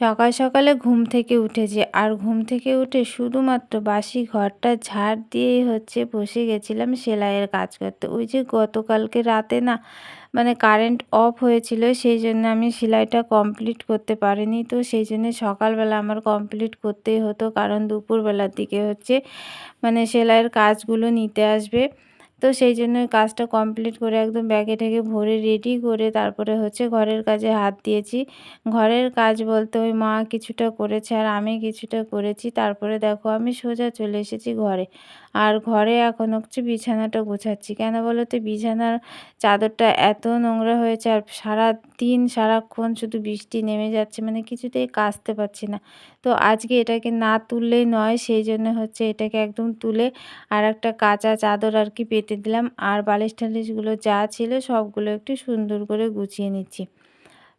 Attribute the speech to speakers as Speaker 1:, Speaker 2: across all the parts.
Speaker 1: সকাল সকালে ঘুম থেকে উঠেছি আর ঘুম থেকে উঠে শুধুমাত্র বাসি ঘরটা ঝাড় দিয়েই হচ্ছে বসে গেছিলাম সেলাইয়ের কাজ করতে। ওই যে গতকালকে রাতে না মানে কারেন্ট অফ হয়েছিল সেই জন্য আমি সেলাইটা কমপ্লিট করতে পারিনি। তো সেই জন্য সকালবেলা আমার কমপ্লিট করতেই হতো কারণ দুপুরবেলার দিকে হচ্ছে মানে সেলাইয়ের কাজগুলো নিতে আসবে। তো সেই জন্য কাজটা কমপ্লিট করে একদম ব্যাগে ঠেকে ভরে রেডি করে তারপরে হচ্ছে ঘরের কাজে হাত দিয়েছি। ঘরের কাজ বলতে ওই মা কিছুটা করেছে আর আমি কিছুটা করেছি। তারপরে দেখো আমি সোজা চলে এসেছি ঘরে। আর ঘরে এখন হচ্ছে বিছানাটা গোছাচ্ছি। কেন বলো তো? বিছানার চাদরটা এত নোংরা হয়েছে আর সারা দিন সারাক্ষণ শুধু বৃষ্টি নেমে যাচ্ছে মানে কিছুতেই কাচতে পারছি না। তো আজকে এটাকে না তুললেই নয়, সেই জন্য হচ্ছে এটাকে একদম তুলে আর একটা কাঁচা চাদর আর কি পেতে দিলাম। আর বালিশ টালিশগুলো যা ছিল সবগুলো একটু সুন্দর করে গুছিয়ে নিচ্ছি।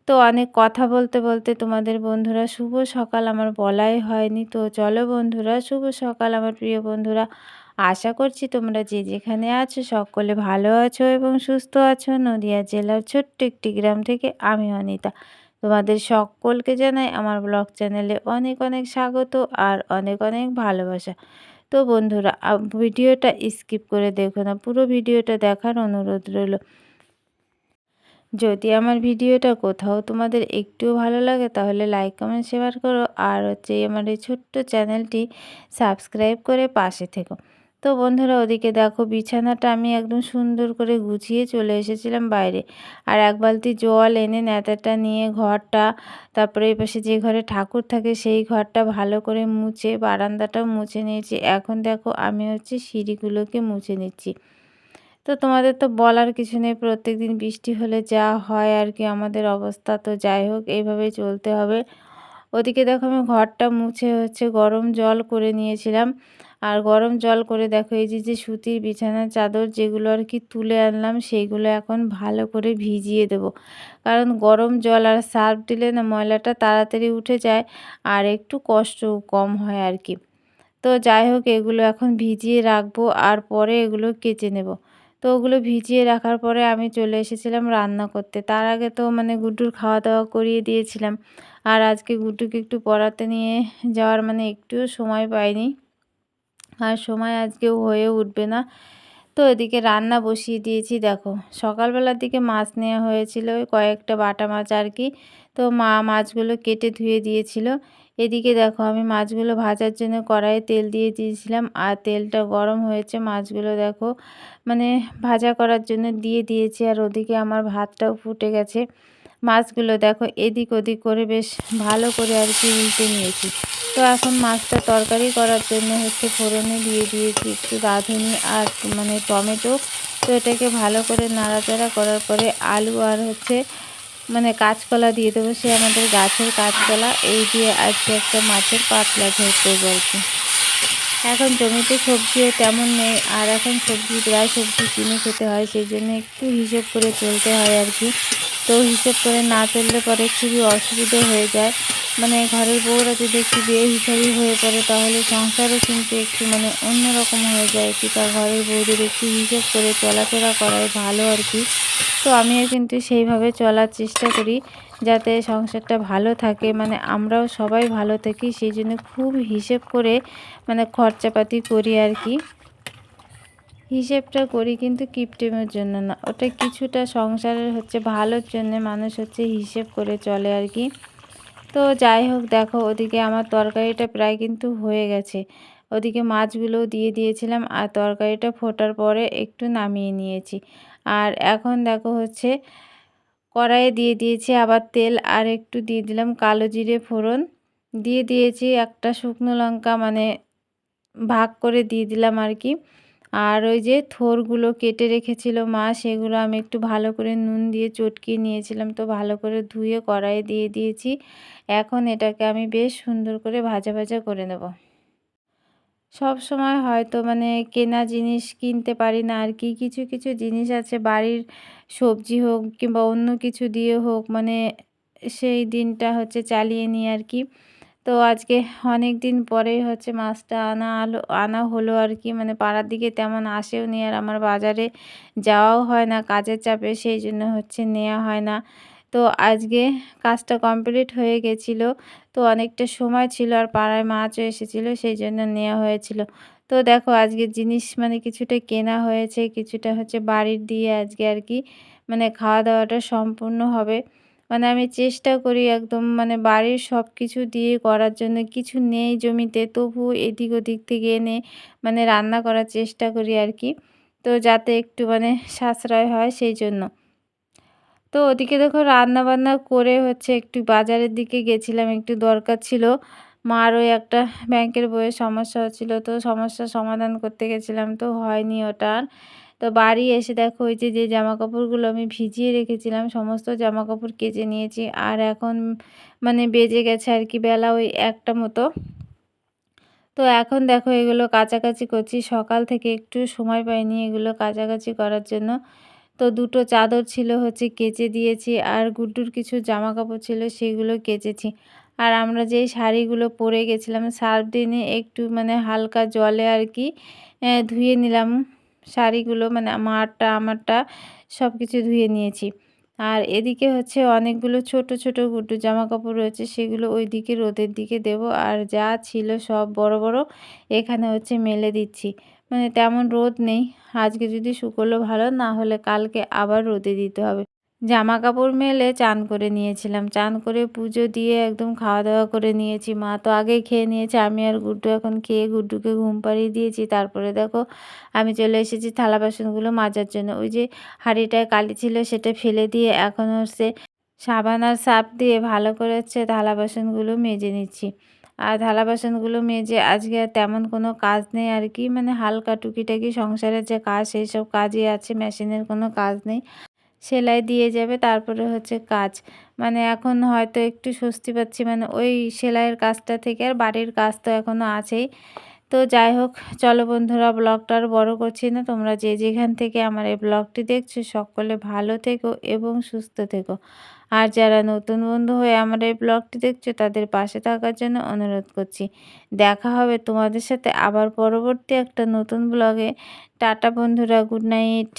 Speaker 1: তো অনেক কথা বলতে বলতে তোমাদের বন্ধুরা, শুভ সকাল, আমার বলাই হয়নি। তো চলো বন্ধুরা, শুভ সকাল, আমার প্রিয় বন্ধুরা। আশা করছি তোমরা যে যেখানে আছো সকলে ভালো আছো এবং সুস্থ আছো। নদিয়া জেলার ছোট্ট একটি গ্রাম থেকে আমি অনিতা। তোমাদের সকলকে জানাই আমার ব্লগ চ্যানেলে অনেক অনেক স্বাগত আর অনেক অনেক ভালোবাসা। তো বন্ধুরা ভিডিওটা স্কিপ করে দেখো না, পুরো ভিডিওটা দেখার অনুরোধ রইল। যদি আমার ভিডিওটা কোথাও তোমাদের একটু ভালো লাগে, তাহলে লাইক কমেন্ট শেয়ার করো। আর হচ্ছে আমার এই ছোট্ট চ্যানেলটি সাবস্ক্রাইব করে পাশে থেকো। তো বন্ধুরা ওদিকে দেখো বিছানাটা আমি একদম সুন্দর করে গুছিয়ে চলে এসেছিলাম বাইরে। আর এক বালতি জল এনে নেতাটা নিয়ে ঘরটা, তারপরে এই পাশে যে ঘরে ঠাকুর থাকে সেই ঘরটা ভালো করে মুছে, বারান্দাটাও মুছে নিয়েছি। এখন দেখো আমি হচ্ছে সিঁড়িগুলোকে মুছে নিচ্ছি। তো তোমাদের তো বলার কিছু নেই প্রত্যেক দিন বৃষ্টি হলে যা হয় আর কি, আমাদের অবস্থা তো যাই হোক, এইভাবেই চলতে হবে। ওদিকে দেখো আমি ঘরটা মুছে হচ্ছে গরম জল করে নিয়েছিলাম। আর গরম জল করে দেখো, এই যে যে সুতির বিছানার চাদর যেগুলো আর কি তুলে আনলাম, সেইগুলো এখন ভালো করে ভিজিয়ে দেব। কারণ গরম জল আর সার্ফ দিলে না ময়লাটা তাড়াতাড়ি উঠে যায় আর একটু কষ্ট কম হয় আর কি। তো যাই হোক, এগুলো এখন ভিজিয়ে রাখব আর পরে এগুলো কেচে নেব। তো ওগুলো ভিজিয়ে রাখার পরে আমি চলে এসেছিলাম রান্না করতে। তার আগে তো মানে গুড্ডুর খাওয়া দাওয়া করিয়ে দিয়েছিলাম। আর আজকে গুড্ডুকে একটু পড়াতে নিয়ে যাওয়ার মানে একটুও সময় পাইনি। আর সময় আজকেও হয়ে উঠবে না। তো এদিকে রান্না বসিয়ে দিয়েছি, দেখো। সকালবেলার দিকে মাছ নেওয়া হয়েছিল কয়েকটা বাটা মাছ আর কি। তো মা মাছগুলো কেটে ধুয়ে দিয়েছিল। এদিকে দেখো, আমি মাছগুলো ভাজার জন্য কড়াইয়ে তেল দিয়ে দিয়েছিলাম। আর তেলটা গরম হয়েছে, মাছগুলো দেখো মানে ভাজা করার জন্য দিয়ে দিয়েছি। আর ওদিকে আমার ভাতটাও ফুটে গেছে। মাছগুলো দেখো, এদিক ওদিক করে বেশ ভালো করে আর কি উল্টে নিয়েছি। তো এখন মাছটা তরকারি করার জন্য হচ্ছে ফোড়নে দিয়ে দিয়েছি একটু রাঁধুনি আর মানে টমেটো। তো এটাকে ভালো করে নাড়াচাড়া করার পরে আলু আর হচ্ছে মানে কাঁচকলা দিয়ে দেবো। সে আমাদের গাছের কাঁচকলা, এই দিয়ে আজকে একটা মাছের পাতলা ঝোল করব আর কি। এখন জমিতে সবজিও তেমন নেই, আর এখন সবজি, প্রায় সবজি কিনে খেতে হয়, সেই জন্য একটু হিসেব করে চলতে হয় আর কি। তো হিসেব করে না চললে পরে খুবই অসুবিধে হয়ে যায়। মানে ঘরের বউরা যদি একটু বিয়ে হিসাবই হয়ে পড়ে, তাহলে সংসারও কিন্তু একটু মানে অন্যরকম হয়ে যায় কি। তার ঘরের বউদের একটু হিসেব করে চলাফেরা করাই ভালো আর কি। তো আমিও কিন্তু সেইভাবে চলার চেষ্টা করি, যাতে সংসারটা ভালো থাকে। মানে আমরাও সবাই ভালো থাকি, সেই জন্য খুব হিসেব করে মানে খরচাপাতি করি আর কি। হিসেবটা করি কিন্তু কিপটেমের জন্য না। ওটা কিছুটা সংসারের হচ্ছে ভালোর জন্য মানুষ হচ্ছে হিসেব করে চলে আর কি। তো যাই হোক, দেখো, ওদিকে আমার তরকারিটা প্রায় কিন্তু হয়ে গেছে। ওদিকে মাছগুলোও দিয়ে দিয়েছিলাম, আর তরকারিটা ফোটার পরে একটু নামিয়ে নিয়েছি। আর এখন দেখো হচ্ছে, কড়াইয়ে দিয়ে দিয়েছি আবার তেল, আর একটু দিয়ে দিলাম কালো জিরে ফোড়ন। দিয়ে দিয়েছি একটা শুকনো লঙ্কা মানে ভাগ করে দিয়ে দিলাম আর কি। আর ওই যে থোরগুলো কেটে রেখেছিল মা, সেগুলো আমি একটু ভালো করে নুন দিয়ে চটকিয়ে নিয়েছিলাম, তো ভালো করে ধুয়ে কড়াইয়ে দিয়ে দিয়েছি। এখন এটাকে আমি বেশ সুন্দর করে ভাজা ভাজা করে নেব। সব সময় হয়তো মানে কেনা জিনিস কিনতে পারি না, আর কি কিছু কিছু জিনিস আছে বাড়ির সবজি হোক কিংবা অন্য কিছু দিয়ে হোক মানে সেই দিনটা হচ্ছে চালিয়ে নিই আর কি। তো আজকে অনেক দিন পরেই হচ্ছে মাছটা আনা আলো, আনা হলো আর কি। মানে পাড়ার দিকে তেমন আসেও নি আর আমার বাজারে যাওয়াও হয় না, কাজের চাপে সেই জন্য হচ্ছে নেওয়া হয় না। তো আজকে কাজটা কমপ্লিট হয়ে গেছিল, তো অনেকটা সময় ছিল আর পাড়ায় মাছও এসেছিল, সেই জন্য নেওয়া হয়েছিল। তো দেখো আজকে জিনিস মানে কিছুটা কেনা হয়েছে, কিছুটা হচ্ছে বাড়ির দিয়ে আজকে আর কি মানে খাওয়া দাওয়াটা সম্পূর্ণ হবে। মানে আমি চেষ্টা করি একদম মানে বাড়ির সব কিছু দিয়ে করার জন্য। কিছু নেই জমিতে, তবু এদিক ওদিক থেকে এনে মানে রান্না করার চেষ্টা করি আর কি তো যাতে একটু মানে সাশ্রয় হয় সেই জন্য। তো ওদিকে দেখো রান্না বান্না করে হচ্ছে একটু বাজারের দিকে গেছিলাম, একটু দরকার ছিল। মার ওই একটা ব্যাংকের বইয়ের সমস্যা হচ্ছিল, তো সমস্যার সমাধান করতে গেছিলাম, তো হয়নি ওটা তো বাড়ি এসে দেখো ওই যে যে জামা কাপড়গুলো আমি ভিজিয়ে রেখেছিলাম, সমস্ত জামা কাপড় কেচে নিয়েছি। আর এখন মানে বেজে গেছে আর কি, বেলা ওই একটা মতো। তো এখন দেখো এগুলো কাছাকাছি করছি। সকাল থেকে একটু সময় পাইনি এগুলো কাছাকাছি করার জন্য। তো দুটো চাদর ছিল হচ্ছে কেচে দিয়েছি আর গুড্ডুর কিছু জামা কাপড় ছিল সেগুলো কেচেছি। আর আমরা যেই শাড়িগুলো পরে গেছিলাম সার্ফ দিনে একটু মানে হালকা জলে আর কি ধুয়ে নিলাম। শাড়িগুলো মানে আমারটা আমারটা সব কিছু ধুয়ে নিয়েছি। আর এদিকে হচ্ছে অনেকগুলো ছোট ছোট গুড্ডু জামা কাপড় রয়েছে, সেগুলো ওই দিকে রোদের দিকে দেব। আর যা ছিল সব বড় বড় এখানে হচ্ছে মেলে দিচ্ছি। মানে তেমন রোদ নেই। আজকে যদি শুকোলো ভালো, না হলে কালকে আবার রোদে দিতে হবে। জামা কাপড় মেলে চান করে নিয়েছিলাম। চান করে পুজো দিয়ে একদম খাওয়া দাওয়া করে নিয়েছি। মা তো আগেই খেয়ে নিয়েছে। আমি আর গুড্ডু এখন খেয়ে গুড্ডুকে ঘুম পাড়িয়ে দিয়েছি। তারপরে দেখো, আমি চলে এসেছি থালা বাসনগুলো মাজার জন্য। ওই যে হাঁড়িটায় কালি ছিল সেটা ফেলে দিয়ে এখন হচ্ছে সাবান আর সাপ দিয়ে ভালো করে হচ্ছে থালা বাসনগুলো মেজে নিচ্ছি। আর থালা বাসনগুলো মেজে আজকে আর তেমন কোনো কাজ নেই আর কি। মানে হালকা টুকিটাকি সংসারের যে কাজ সেই সব কাজই আছে। মেশিনের কোনো কাজ নেই। সেলাই দিয়ে যাবে, তারপরে হচ্ছে কাজ। মানে এখন হয়তো একটু স্বস্তি পাচ্ছি মানে ওই সেলাইয়ের কাজটা থেকে আর বাড়ির কাজ তো এখনও আছেই। তো যাই হোক, চলো বন্ধুরা, ব্লগটা আর বড়ো করছি না। তোমরা যে যেখান থেকে আমার এই ব্লগটি দেখছ, সকলে ভালো থেকো এবং সুস্থ থেকো। আর যারা নতুন বন্ধু হয়ে আমার এই ব্লগটি দেখছ, তাদের পাশে থাকার জন্য অনুরোধ করছি। দেখা হবে তোমাদের সাথে আবার পরবর্তী একটা নতুন ব্লগে। টাটা বন্ধুরা, গুড নাইট।